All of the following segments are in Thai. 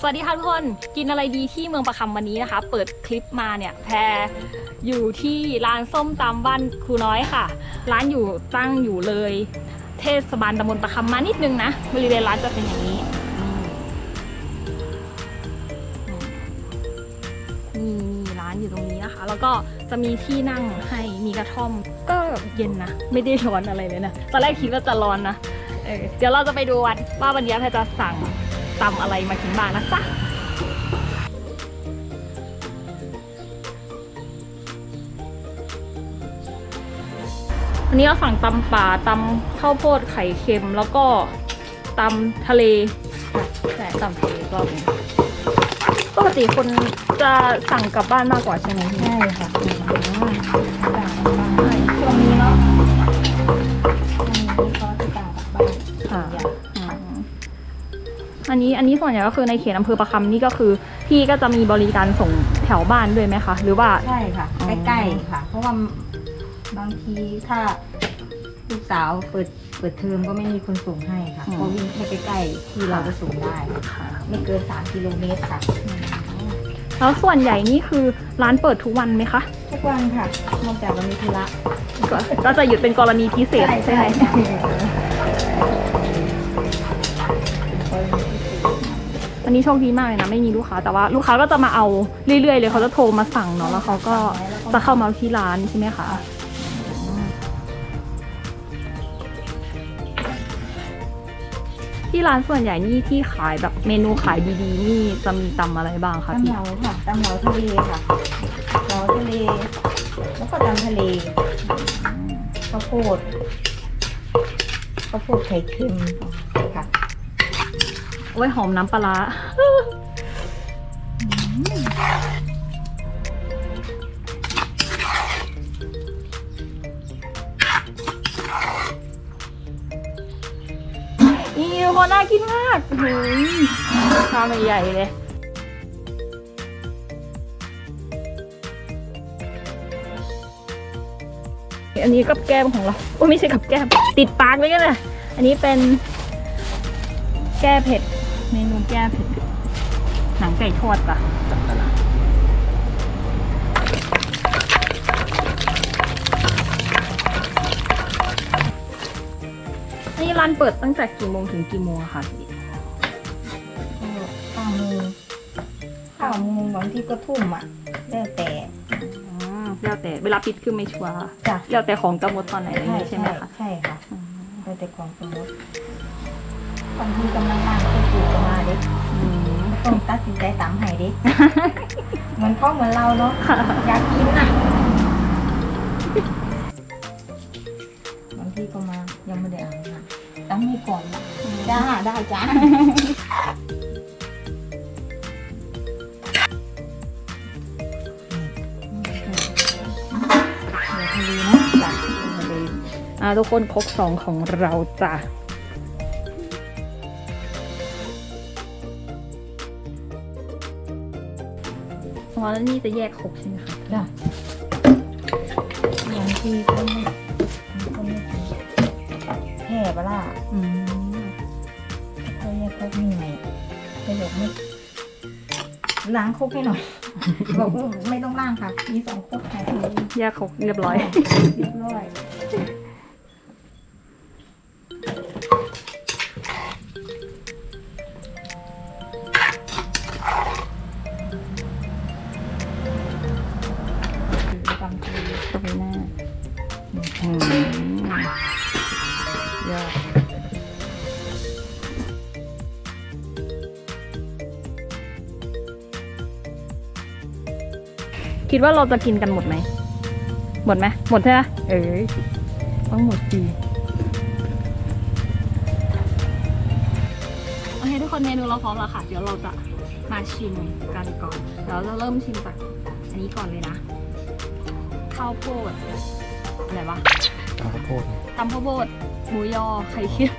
สวัสดีค่ะทุกคนกินอะไรดีที่เมืองประคำวันนี้นะคะ เปิดคลิปมาเนี่ยแพรอยู่ที่ร้านส้มตำบ้านครูน้อยค่ะ ร้านอยู่ตั้งอยู่เลย เทศบาลตำบลประคำมานิดนึงนะบริเวณร้านจะเป็นอย่างนี้มนี่ร้านอยู่ตรงนี้นะคะ แล้วก็จะมีที่นั่งให้มีกระท่อม ก็เย็นนะไม่ได้ร้อนอะไรเลยนะตอนแรกคิดว่าจะร้อนนะเเดี๋ยวเราจะไปดูวันว่าวันนี้แพรจะสั่ง ตำอะไรมากินบ้างนะจ๊ะวันนี้เราสั่งตำป่าตำข้าวโพดไข่เค็มแล้วก็ตำทะเลแต่ตำทะเลรอบนี้ปกติคนจะสั่งกลับบ้านมากกว่าใช่ไหมพี่ใช่ค่ะอืมต่างกันบ้างช่วงนี้เนาะช่วงนี้เขาจะต่างกับบ้านค่ะ อย่างอืมอันนี้อันนี้ส่วนใหญ่ก็คือในเขตอำเภอประคำนี่ก็คือ พี่ก็จะมีบริการส่งแถวบ้านด้วยไหมคะ หรือว่า ใช่ค่ะ อ๋อ ใกล้ๆค่ะ เพราะว่าบางทีถ้าลูกสาวเปิดเปิดเทอมก็ไม่มีคนส่งให้ค่ะก็วิ่งแค่ใกล้ๆที่เราจะส่งได้ค่ะไม่เกิน3กิโลเมตรค่ะแล้วส่วนใหญ่นี่คือร้านเปิดทุกวันไหมคะทุกวันค่ะนอกจากวันมีธุระก็ก็จะหยุดเป็นกรณีพิเศษใช่ใช่ไหม ใช่ อันนี้โชคดีมากเลยนะไม่มีลูกค้าแต่ว่าลูกค้าก็จะมาเอาเรื่อยๆเลยเขาจะโทรมาสั่งเนาะแล้วเขาก็จะเข้ามาที่ร้านใช่ไหมคะที่ร้านส่วนใหญ่นี่ที่ขายแบบเมนูขายดีๆ นี่จะมีตำอะไรบ้างคะตำพี่เหลาค่ะตำเหลาทะเลค่ะเหลาทะเล แล้วก็ตำทะเลข้าวโพดข้าวโพดไข่เค็ม โอ้ยหอมน้ำปลาร้านี่ทุกคนน่ากินมากโอ้โหชามใหญ่เลยอันนี้กับแก้มของเราโอ้ไม่ใช่กับแก้ม ติดปากเลยกันเลยอันนี้เป็นแก้เผ็ด เมนูแก้เผ็ดหนังไก่ทอดจ้ะอันนี้ร้านเปิดตั้งแต่กี่โมงถึงกี่โมงอะคะพี่ข้าวโมงข้าวโมงบางที่ก็ทุ่มอะแล้วแต่อ๋อแล้วแต่เวลาปิดคือไม่ชัวร์จ้ะแล้วแต่ของจะหมดตอนไหนอะไรอย่างงี้ใช่ไหมคะ ใช่ค่ะอืมแล้วแต่ของสมมติบางทีกำลัง ต้องตัดสินใจตามให้เด็กเหมือนเขาเหมือนเราเนาะ อยากกินอะบางทีก็มา ยังไม่ได้อ่านนะตั้งให้ก่อนนะจ้าได้จ้าทะเลนะจ้ะทะเลอ่าทุกคนครกสองของเราจ้ะ อ๋อแล้วนี่จะแยกครกใช่ไหมคะจ้ะบางทีก็ไม่ก็ไม่กินแค่ปะล่ะอืมเขาแยกครกนี่ไงประโยคไม่ล้างครกให้หน่อย บอกว่าไม่ต้องล้างค่ะ มีสองครกค่ะแยกครกเรียบร้อย เรียบร้อย คิดว่าเราจะกินกันหมดไหม หมดไหม หมดใช่ไหมเอ้ยต้องหมดสิโอเคทุกคนเมนูเราพร้อมแล้วค่ะ เดี๋ยวเราจะมาชิมกันก่อนเดี๋ยวเราจะเริ่มชิมจากอันนี้ก่อนเลยนะ ข้าวโพดอะไรวะข้าวโพดตำข้าวโพดหมูยอไข่เค็ม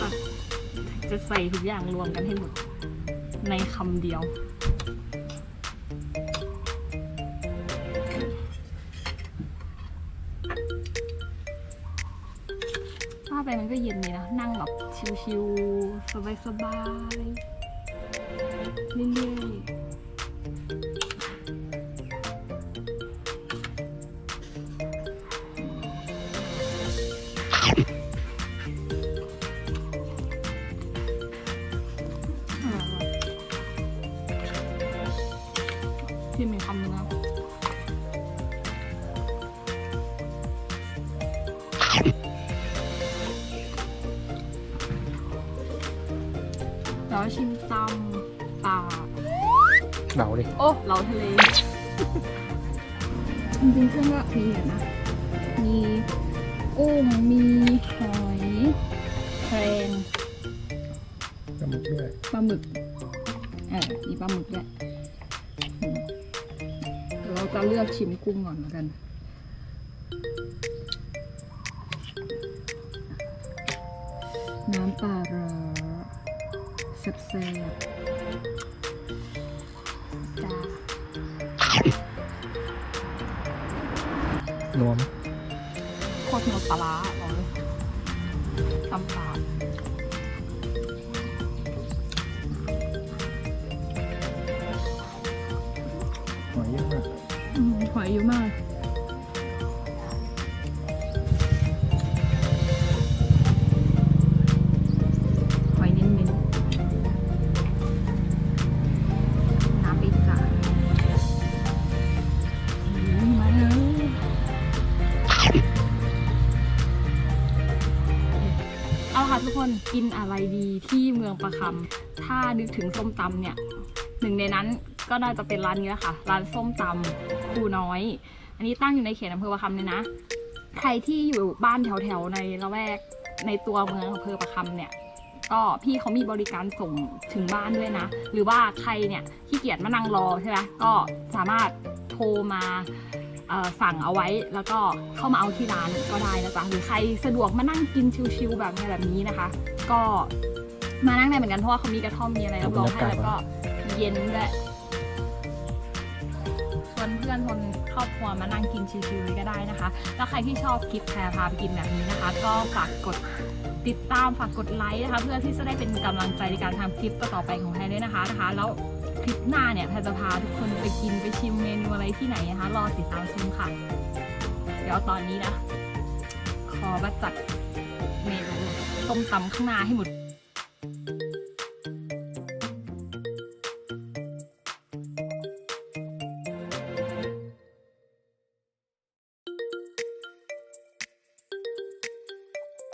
อะจะใส่ทุกอย่างรวมกันให้หมด ในคำเดียวเข้าไปมันก็เย็นดีนะ นั่งแบบชิวๆสบายๆเรื่อยๆ ชิมตำปลาเหนาดิโอ้เหลาทะเล จริงๆเครื่องก็มีอะนะ มีกุ้ง มีหอยแครงปลาหมึกด้วยปลาหมึก เออมีปลาหมึกด้วยอืมเดี๋ยวเราจะเลือกชิมกุ้งก่อนแล้วกัน น้ำปลาร้า แซ่บๆจ้านวมโคตรนัวปลาร้าบอกเลยตำปลา เอาละค่ะทุกคนกินอะไรดีที่เมืองประคำถ้านึกถึงส้มตำเนี่ยหนึ่งในนั้นก็น่าจะเป็นร้านนี้แหละค่ะ ร้านส้มตำครูน้อย อันนี้ตั้งอยู่ในเขตอำเภอประคำเลยนะ ใครที่อยู่บ้านแถวๆในละแวกในตัวเมืองอำเภอประคำเนี่ยก็พี่เขามีบริการส่งถึงบ้านด้วยนะ หรือว่าใครเนี่ยขี้เกียจมานั่งรอใช่ไหมก็สามารถโทรมา สั่งเอาไว้แล้วก็เข้ามาเอาที่ร้านก็ได้นะจ๊ะหรือใครสะดวกมานั่งกินชิลๆแบบนี้แบบนี้นะคะ ก็มานั่งได้เหมือนกันเพราะว่าเขามีกระท่อมมีอะไรรับรองให้แล้วก็เย็นด้วยชวนเพื่อนชวนครอบครัวมานั่งกินชิลๆก็ได้นะคะ แล้วใครที่ชอบคลิปแพรพาไปกินแบบนี้นะคะ ก็ฝากกดติดตามฝากกดไลค์นะคะ เพื่อที่จะได้เป็นกำลังใจในการทำคลิปต่อๆไปของแพรด้วยนะคะนะคะ แล้ว คลิปหน้าเนี่ยแพรจะพาทุกคนไปกินไปชิมเมนูอะไรที่ไหนนะคะ รอติดตามชมค่ะ เดี๋ยวตอนนี้นะ ขอบัจัดเมนูต้มตำข้างหน้าให้หมด